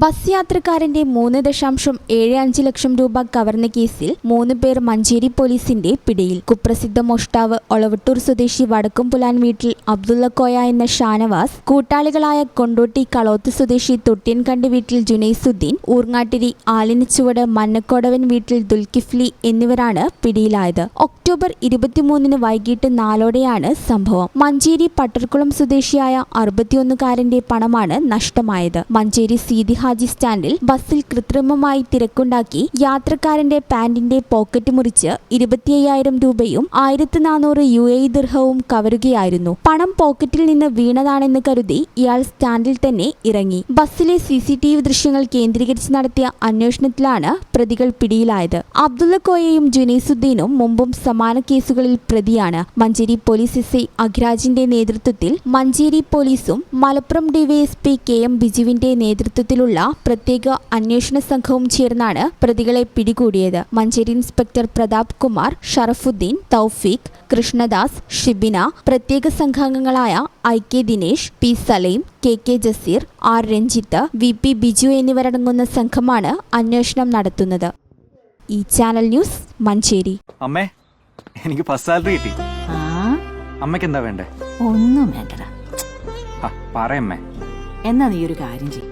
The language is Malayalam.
ബസ് യാത്രക്കാരന്റെ മൂന്ന് ദശാംശം ഏഴ് അഞ്ച് ലക്ഷം രൂപ കവർന്ന കേസിൽ മൂന്ന് പേർ മഞ്ചേരി പോലീസിന്റെ പിടിയിൽ. കുപ്രസിദ്ധ മോഷ്ടാവ് ഒളവട്ടൂർ സ്വദേശി വടക്കുംപുലാൻ വീട്ടിൽ അബ്ദുള്ള കോയ എന്ന ഷാനവാസ് കൂട്ടാളികളായ കൊണ്ടോട്ടി കളോത്ത് സ്വദേശി തൊട്ടിയൻകണ്ടി വീട്ടിൽ ജുനൈസുദ്ദീൻ ഊർങ്ങാട്ടിരി ആലിനച്ചുവട് മന്നക്കോടവൻ വീട്ടിൽ ദുൽകിഫ്ലി എന്നിവരാണ് പിടിയിലായത്. ഒക്ടോബർ ഇരുപത്തിമൂന്നിന് വൈകിട്ട് നാലോടെയാണ് സംഭവം. മഞ്ചേരി പട്ടർക്കുളം സ്വദേശിയായ അറുപത്തിയൊന്നുകാരന്റെ പണമാണ് നഷ്ടമായത്. മഞ്ചേരി സീതി ഹാജി സ്റ്റാൻഡിൽ ബസ്സിൽ കൃത്രിമമായി തിരക്കുണ്ടാക്കി യാത്രക്കാരന്റെ പാന്റിന്റെ പോക്കറ്റ് മുറിച്ച് ഇരുപത്തിയ്യായിരം രൂപയും ആയിരത്തി നാനൂറ് യു എ ദീർഘവും കവരുകയായിരുന്നു. പണം പോക്കറ്റിൽ നിന്ന് വീണതാണെന്ന് കരുതി ഇയാൾ സ്റ്റാൻഡിൽ തന്നെ ഇറങ്ങി. ബസ്സിലെ സി സി ടി വി ദൃശ്യങ്ങൾ കേന്ദ്രീകരിച്ച് നടത്തിയ അന്വേഷണത്തിലാണ് പ്രതികൾ പിടിയിലായത്. അബ്ദുള്ള കോയയും ജുനൈസുദ്ദീനും മുമ്പും സമാന കേസുകളിൽ പ്രതിയാണ്. മഞ്ചേരി പോലീസ് എസ് ഐ അഖിരാജിന്റെ നേതൃത്വത്തിൽ മഞ്ചേരി പോലീസും മലപ്പുറം ഡിവൈഎസ്പി കെ എം ബിജുവിന്റെ നേതൃത്വത്തിലുള്ള പ്രത്യേക അന്വേഷണ സംഘവും ചേർന്നാണ് പ്രതികളെ പിടികൂടിയത്. മഞ്ചേരി ഇൻസ്പെക്ടർ പ്രതാപ് കുമാർ ഷറഫുദ്ദീൻ തൗഫീഖ് കൃഷ്ണദാസ് ഷിബിന പ്രത്യേക സംഘാംഗങ്ങളായ I K Dinesh P Saleem K K Jaseer R Ranjith V P Biju എന്നിവരടങ്ങുന്ന സംഘമാണ് അന്വേഷണം നടത്തുന്നത്. ഈ ചാനൽ ന്യൂസ് മഞ്ചേരി. അമ്മേ എനിക്ക് ഫസ്റ്റ് സാലറി കിട്ടി. ആ? അമ്മയ്ക്ക് എന്താ വേണ്ടേ? ഒന്നും വേണ്ടടാ. പറയമ്മേ എന്നാ നീ ഒരു കാര്യം ചെയ്യും.